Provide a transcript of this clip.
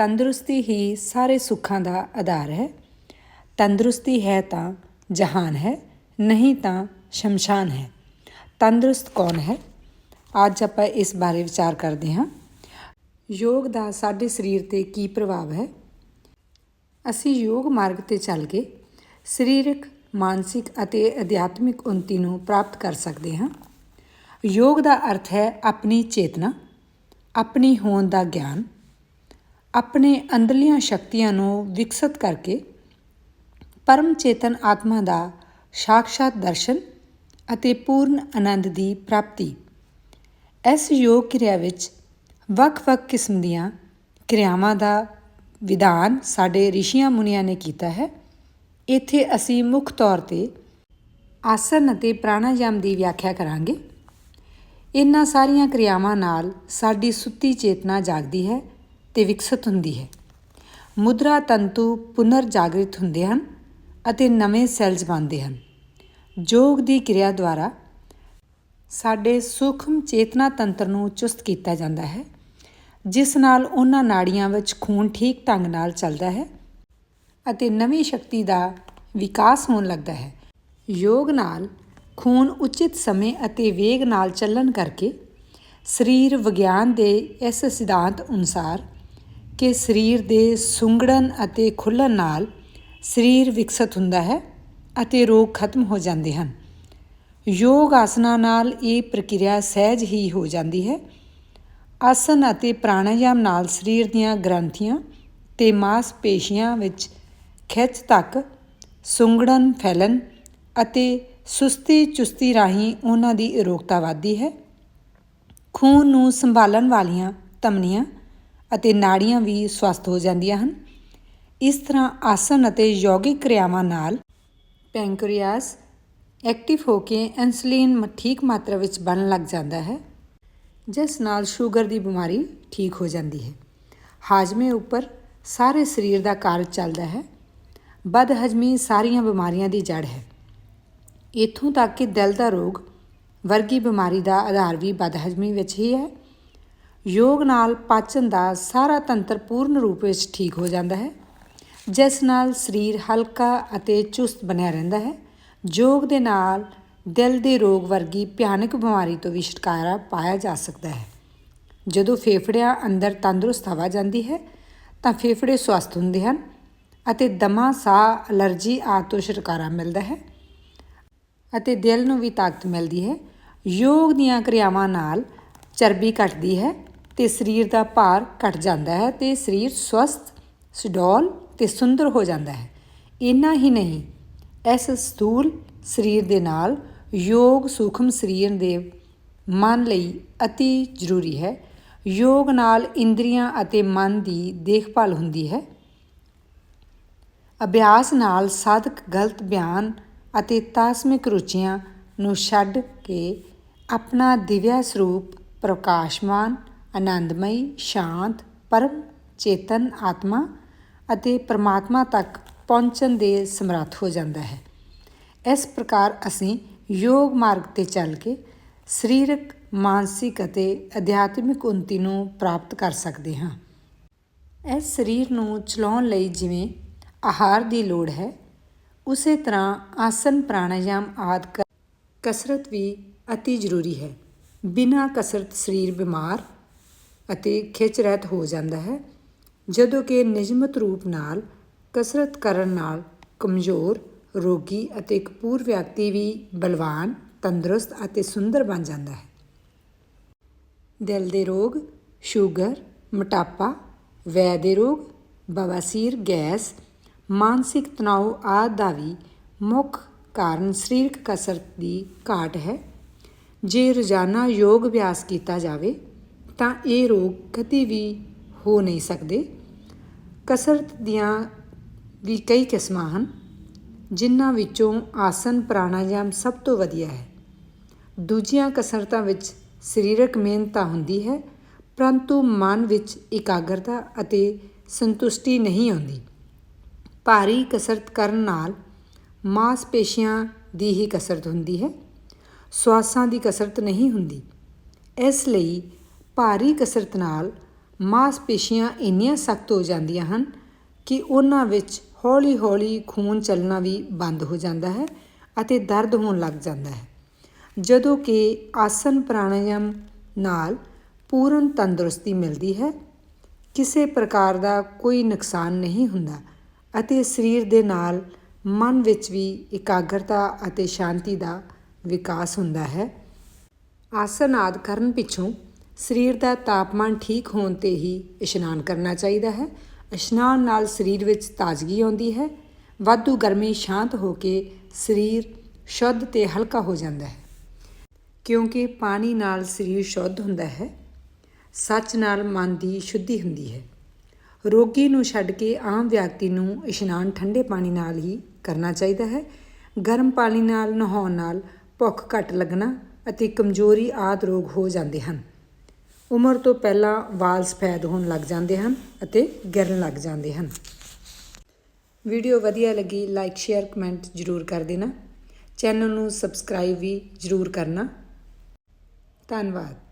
ਤੰਦਰੁਸਤੀ ਹੀ ਸਾਰੇ ਸੁੱਖਾਂ ਦਾ ਆਧਾਰ ਹੈ। ਤੰਦਰੁਸਤੀ ਹੈ ਤਾਂ ਜਹਾਨ ਹੈ, ਨਹੀਂ ਤਾਂ ਸ਼ਮਸ਼ਾਨ ਹੈ। ਤੰਦਰੁਸਤ ਕੌਣ ਹੈ? ਅੱਜ ਆਪਾਂ ਇਸ ਬਾਰੇ ਵਿਚਾਰ ਕਰਦੇ ਹਾਂ। ਯੋਗ ਦਾ ਸਾਡੇ ਸਰੀਰ ਤੇ ਕੀ ਪ੍ਰਭਾਵ ਹੈ? ਅਸੀਂ ਯੋਗ ਮਾਰਗ ਤੇ ਚੱਲ ਕੇ ਸਰੀਰਕ, ਮਾਨਸਿਕ ਅਤੇ ਅਧਿਆਤਮਿਕ ਉન્નਤੀ ਨੂੰ ਪ੍ਰਾਪਤ ਕਰ ਸਕਦੇ ਹਾਂ। ਯੋਗ ਦਾ ਅਰਥ ਹੈ ਆਪਣੀ ਚੇਤਨਾ, ਆਪਣੀ ਹੋਣ ਦਾ ਗਿਆਨ ਆਪਣੇ ਅੰਦਰਲੀਆਂ ਸ਼ਕਤੀਆਂ ਨੂੰ ਵਿਕਸਿਤ ਕਰਕੇ ਪਰਮ ਚੇਤਨ ਆਤਮਾ ਦਾ ਸਾਖਸ਼ਾਤ ਦਰਸ਼ਨ ਅਤੇ ਪੂਰਨ ਆਨੰਦ ਦੀ ਪ੍ਰਾਪਤੀ। ਇਸ ਯੋਗ ਕਿਰਿਆ ਵਿੱਚ ਵੱਖ-ਵੱਖ ਕਿਸਮ ਦੀਆਂ ਕਿਰਿਆਵਾਂ ਦਾ ਵਿਧਾਨ ਸਾਡੇ ਰਿਸ਼ੀਆਂ ਮੁਨੀਆਂ ਨੇ ਕੀਤਾ ਹੈ। ਇੱਥੇ ਅਸੀਂ ਮੁੱਖ ਤੌਰ ਤੇ ਆਸਨ ਅਤੇ ਪ੍ਰਾਣਾਯਾਮ ਦੀ ਵਿਆਖਿਆ ਕਰਾਂਗੇ। ਇਹਨਾਂ ਸਾਰੀਆਂ ਕਿਰਿਆਵਾਂ ਨਾਲ ਸਾਡੀ ਸੁੱਤੀ ਚੇਤਨਾ ਜਾਗਦੀ ਹੈ ਤੇ ਵਿਕਸਿਤ ਹੁੰਦੀ ਹੈ। ਮੁਦਰਾ ਤੰਤੂ ਪੁਨਰ ਜਾਗਰਿਤ ਹੁੰਦੇ ਹਨ ਅਤੇ ਨਵੇਂ ਸੈਲਸ ਬਣਦੇ ਹਨ। ਯੋਗ ਦੀ ਕਿਰਿਆ ਦੁਆਰਾ ਸਾਡੇ ਸੂਖਮ ਚੇਤਨਾ ਤੰਤਰ ਨੂੰ ਚੁਸਤ ਕੀਤਾ ਜਾਂਦਾ ਹੈ, ਜਿਸ ਨਾਲ ਉਹਨਾਂ ਨਾੜੀਆਂ ਵਿੱਚ ਖੂਨ ਠੀਕ ਢੰਗ ਨਾਲ ਚੱਲਦਾ ਹੈ ਅਤੇ ਨਵੀਂ ਸ਼ਕਤੀ ਦਾ ਵਿਕਾਸ ਹੋਣ ਲੱਗਦਾ ਹੈ। ਯੋਗ ਨਾਲ ਖੂਨ ਉਚਿਤ ਸਮੇਂ ਅਤੇ ਵੇਗ ਨਾਲ ਚੱਲਣ ਕਰਕੇ ਸਰੀਰ ਵਿਗਿਆਨ ਦੇ ਇਸ ਸਿਧਾਂਤ ਅਨੁਸਾਰ ਕਿ ਸਰੀਰ ਦੇ ਸੁੰਗੜਨ ਅਤੇ ਖੁੱਲਣ ਨਾਲ ਸਰੀਰ ਵਿਕਸਿਤ ਹੁੰਦਾ ਹੈ ਅਤੇ ਰੋਗ ਖਤਮ ਹੋ ਜਾਂਦੇ ਹਨ। ਯੋਗ ਆਸਨਾ ਨਾਲ ਇਹ ਪ੍ਰਕਿਰਿਆ ਸਹਿਜ ਹੀ ਹੋ ਜਾਂਦੀ ਹੈ। ਆਸਨ ਅਤੇ ਪ੍ਰਾਣਾਯਾਮ ਨਾਲ ਸਰੀਰ ਦੀਆਂ ਗ੍ਰੰਥੀਆਂ ਤੇ ਮਾਸਪੇਸ਼ੀਆਂ ਵਿੱਚ ਖਿੱਚ ਤੱਕ ਸੁੰਗੜਨ, ਫੈਲਣ ਅਤੇ ਸੁਸਤੀ ਚੁਸਤੀ ਰਾਹੀਂ ਉਹਨਾਂ ਦੀ ਅਰੋਗਤਾ ਵਧਦੀ ਹੈ। ਖੂਨ ਨੂੰ ਸੰਭਾਲਣ ਵਾਲੀਆਂ ਧਮਨੀਆਂ ਅਤੇ ਨਾੜੀਆਂ ਵੀ ਸਵਸਥ ਹੋ ਜਾਂਦੀਆਂ ਹਨ। ਇਸ ਤਰ੍ਹਾਂ ਆਸਨ ਅਤੇ ਯੋਗਿਕ ਕਿਰਿਆਵਾਂ ਨਾਲ ਪੈਂਕਰੀਆਸ ਐਕਟਿਵ ਹੋ ਕੇ ਇਨਸੂਲਿਨ ਠੀਕ ਮਾਤਰਾ ਵਿੱਚ ਬਣਨ ਲੱਗ ਜਾਂਦਾ ਹੈ, ਜਿਸ ਨਾਲ ਸ਼ੂਗਰ ਦੀ ਬਿਮਾਰੀ ਠੀਕ ਹੋ ਜਾਂਦੀ ਹੈ। ਹਾਜ਼ਮੇ ਉੱਪਰ ਸਾਰੇ ਸਰੀਰ ਦਾ ਕਾਰਜ ਚੱਲਦਾ ਹੈ। ਬਦਹਜ਼ਮੀ ਸਾਰੀਆਂ ਬਿਮਾਰੀਆਂ ਦੀ ਜੜ ਹੈ। ਇਥੋਂ ਤੱਕ ਕਿ ਦਿਲ ਦਾ ਰੋਗ ਵਰਗੀ ਬਿਮਾਰੀ ਦਾ ਆਧਾਰ ਵੀ ਬਦਹਜ਼ਮੀ ਵਿੱਚ ਹੀ ਹੈ। ਯੋਗ ਨਾਲ ਪਾਚਨ ਦਾ ਸਾਰਾ ਤੰਤਰ ਪੂਰਨ ਰੂਪ ਵਿੱਚ ਠੀਕ ਹੋ ਜਾਂਦਾ ਹੈ, ਜਿਸ ਨਾਲ ਸਰੀਰ ਹਲਕਾ ਅਤੇ ਚੁਸਤ ਬਣਿਆ ਰਹਿੰਦਾ ਹੈ। ਯੋਗ ਦੇ ਨਾਲ ਦਿਲ ਦੇ ਰੋਗ ਵਰਗੀ ਭਿਆਨਕ ਬਿਮਾਰੀ ਤੋਂ ਵੀ ਛੁਟਕਾਰਾ ਪਾਇਆ ਜਾ ਸਕਦਾ ਹੈ। ਜਦੋਂ ਫੇਫੜਿਆਂ ਅੰਦਰ ਤੰਦਰੁਸਤ ਹਵਾ ਜਾਂਦੀ ਹੈ, ਤਾਂ ਫੇਫੜੇ ਸਵਸਥ ਹੁੰਦੇ ਹਨ ਅਤੇ ਦਮਾ, ਸਾਹ, ਅਲਰਜੀ ਆਦਿ ਤੋਂ ਛੁਟਕਾਰਾ ਮਿਲਦਾ ਹੈ ਅਤੇ ਦਿਲ ਨੂੰ ਵੀ ਤਾਕਤ ਮਿਲਦੀ ਹੈ। ਯੋਗ ਦੀਆਂ ਕਿਰਿਆਵਾਂ ਨਾਲ ਚਰਬੀ ਘਟਦੀ ਹੈ ਤੇ ਸਰੀਰ ਦਾ ਭਾਰ ਘਟ ਜਾਂਦਾ ਹੈ ਤੇ ਸਰੀਰ ਸਵਸਥ, ਸੁਡੌਲ ਤੇ ਸੁੰਦਰ ਹੋ ਜਾਂਦਾ ਹੈ। ਇੰਨਾ ਹੀ ਨਹੀਂ, ਇਸ ਸਥੂਲ ਸਰੀਰ ਦੇ ਨਾਲ ਯੋਗ ਸੂਖਮ ਸਰੀਰ ਦੇ ਮਨ ਲਈ ਅਤੀ ਜ਼ਰੂਰੀ ਹੈ। ਯੋਗ ਨਾਲ ਇੰਦਰੀਆਂ ਅਤੇ ਮਨ ਦੀ ਦੇਖਭਾਲ ਹੁੰਦੀ ਹੈ। ਅਭਿਆਸ ਨਾਲ ਸਾਧਕ ਗਲਤ ਬਿਆਨ ਅਤੇ ਤਾਸਮਿਕ ਰੁਚੀਆਂ ਨੂੰ ਛੱਡ ਕੇ ਆਪਣਾ ਦਿਵਿਆ ਸਰੂਪ ਪ੍ਰਕਾਸ਼ਮਾਨ ਆਨੰਦਮਈ, ਸ਼ਾਂਤ, ਪਰਮ, ਚੇਤਨ ਆਤਮਾ ਅਤੇ ਪਰਮਾਤਮਾ ਤੱਕ ਪਹੁੰਚਣ ਦੇ ਸਮਰੱਥ ਹੋ ਜਾਂਦਾ ਹੈ। ਇਸ ਪ੍ਰਕਾਰ ਅਸੀਂ ਯੋਗ ਮਾਰਗ ਤੇ ਚੱਲ ਕੇ ਸਰੀਰਕ, ਮਾਨਸਿਕ ਅਤੇ ਅਧਿਆਤਮਿਕ ਉન્નਤੀ ਨੂੰ ਪ੍ਰਾਪਤ ਕਰ ਸਕਦੇ ਹਾਂ। ਇਸ ਸਰੀਰ ਨੂੰ ਚਲਾਉਣ ਲਈ ਜਿਵੇਂ ਆਹਾਰ ਦੀ ਲੋੜ ਹੈ, ਉਸੇ ਤਰ੍ਹਾਂ ਆਸਨ, ਪ੍ਰਾਣਾਯਾਮ ਆਦਿ ਕਸਰਤ ਵੀ ਅਤੀ ਜ਼ਰੂਰੀ ਹੈ। ਬਿਨਾਂ ਕਸਰਤ ਸਰੀਰ ਬਿਮਾਰ ਅਤੇ ਖਿੱਚ ਰਹਿਤ ਹੋ ਜਾਂਦਾ ਹੈ, ਜਦੋਂ ਕਿ ਨਿਯਮਤ ਰੂਪ ਨਾਲ, ਕਸਰਤ ਕਰਨ ਨਾਲ ਕਮਜ਼ੋਰ, ਰੋਗੀ ਅਤੇ ਇੱਕ ਪੂਰ ਵਿਅਕਤੀ ਵੀ ਬਲਵਾਨ, ਤੰਦਰੁਸਤ ਅਤੇ ਸੁੰਦਰ ਬਣ ਜਾਂਦਾ ਹੈ। ਦਿਲ ਦੇ ਰੋਗ, ਸ਼ੂਗਰ, ਮੋਟਾਪਾ ਵੈ ਦੇ ਰੋਗ, ਬਵਾਸੀਰ ਗੈਸ, ਮਾਨਸਿਕ ਤਣਾਅ ਆਦਿ ਦਾ ਵੀ ਮੁੱਖ ਕਾਰਨ ਸਰੀਰਕ ਕਸਰਤ ਦੀ ਘਾਟ ਹੈ। ਜੇ ਰੋਜ਼ਾਨਾ ਯੋਗ ਅਭਿਆਸ ਕੀਤਾ ਜਾਵੇ ਤਾਂ ਇਹ ਰੋਗ ਕਦੀ ਵੀ ਹੋ ਨਹੀਂ ਸਕਦੇ। ਕਸਰਤ ਦੀਆਂ ਵੀ ਕਈ ਕਿਸਮਾਂ ਹਨ, ਜਿਨ੍ਹਾਂ ਵਿੱਚੋਂ ਆਸਨ, ਪ੍ਰਾਣਾਯਾਮ ਸਭ ਤੋਂ ਵਧੀਆ ਹੈ। ਦੂਜੀਆਂ ਕਸਰਤਾਂ ਵਿੱਚ ਸਰੀਰਕ ਮਿਹਨਤਾ ਹੁੰਦੀ ਹੈ, ਪਰੰਤੂ ਮਨ ਵਿੱਚ ਇਕਾਗਰਤਾ ਅਤੇ ਸੰਤੁਸ਼ਟੀ ਨਹੀਂ ਆਉਂਦੀ। ਭਾਰੀ ਕਸਰਤ ਕਰਨ ਨਾਲ ਮਾਸਪੇਸ਼ੀਆਂ ਦੀ ਹੀ ਕਸਰਤ ਹੁੰਦੀ ਹੈ, ਸਵਾਸਾਂ ਦੀ ਕਸਰਤ ਨਹੀਂ ਹੁੰਦੀ। ਇਸ ਲਈ ਭਾਰੀ ਕਸਰਤ ਨਾਲ ਮਾਸਪੇਸ਼ੀਆਂ ਇੰਨੀਆਂ ਸਖਤ ਹੋ ਜਾਂਦੀਆਂ ਹਨ ਕਿ ਉਹਨਾਂ ਵਿੱਚ ਹੌਲੀ-ਹੌਲੀ ਖੂਨ ਚੱਲਣਾ ਵੀ ਬੰਦ ਹੋ ਜਾਂਦਾ ਹੈ ਅਤੇ ਦਰਦ ਹੋਣ ਲੱਗ ਜਾਂਦਾ ਹੈ। ਜਦੋਂ ਕਿ ਆਸਨ ਪ੍ਰਾਣਾਯਾਮ ਨਾਲ ਪੂਰਨ ਤੰਦਰੁਸਤੀ ਮਿਲਦੀ ਹੈ, ਕਿਸੇ ਪ੍ਰਕਾਰ ਦਾ ਕੋਈ ਨੁਕਸਾਨ ਨਹੀਂ ਹੁੰਦਾ ਅਤੇ ਸਰੀਰ ਦੇ ਨਾਲ ਮਨ ਵਿੱਚ ਵੀ ਇਕਾਗਰਤਾ ਅਤੇ ਸ਼ਾਂਤੀ ਦਾ ਵਿਕਾਸ ਹੁੰਦਾ ਹੈ। ਆਸਨ ਆਦਿ ਕਰਨ ਪਿੱਛੋਂ ਸਰੀਰ ਦਾ ਤਾਪਮਾਨ ਠੀਕ ਹੋਣ ਤੇ ਹੀ ਇਸ਼ਨਾਨ ਕਰਨਾ ਚਾਹੀਦਾ ਹੈ। ਇਸ਼ਨਾਨ ਨਾਲ ਸਰੀਰ ਵਿੱਚ ਤਾਜ਼ਗੀ ਆਉਂਦੀ ਹੈ। ਵਾਧੂ ਗਰਮੀ ਸ਼ਾਂਤ ਹੋ ਕੇ ਸਰੀਰ ਸ਼ੁੱਧ ਤੇ ਹਲਕਾ ਹੋ ਜਾਂਦਾ ਹੈ। ਕਿਉਂਕਿ ਪਾਣੀ ਨਾਲ ਸਰੀਰ ਸ਼ੁੱਧ ਹੁੰਦਾ ਹੈ। ਸੱਚ ਨਾਲ ਮਨ ਦੀ ਸ਼ੁੱਧੀ ਹੁੰਦੀ ਹੈ। ਰੋਗੀ ਨੂੰ ਛੱਡ ਕੇ ਆਮ ਵਿਅਕਤੀ ਨੂੰ ਇਸ਼ਨਾਨ ਠੰਡੇ ਪਾਣੀ ਨਾਲ ਹੀ ਕਰਨਾ ਚਾਹੀਦਾ ਹੈ। ਗਰਮ ਪਾਣੀ ਨਾਲ, ਨਹਾਉਣ ਨਾਲ ਭੁੱਖ ਘੱਟ ਲੱਗਣਾ ਅਤੇ ਕਮਜ਼ੋਰੀ ਆਦਿ ਰੋਗ ਹੋ ਜਾਂਦੇ ਹਨ। ਉਮਰ ਤੋਂ ਪਹਿਲਾਂ ਵਾਲ ਸਫੈਦ ਹੋਣ ਲੱਗ ਜਾਂਦੇ ਹਨ ਅਤੇ ਗਿਰਨ ਲੱਗ ਜਾਂਦੇ ਹਨ। ਵੀਡੀਓ ਵਧੀਆ ਲੱਗੀ ਲਾਈਕ ਸ਼ੇਅਰ ਕਮੈਂਟ ਜ਼ਰੂਰ ਕਰ ਦੇਣਾ। ਚੈਨਲ ਨੂੰ ਸਬਸਕ੍ਰਾਈਬ ਵੀ ਜ਼ਰੂਰ ਕਰਨਾ। ਧੰਨਵਾਦ।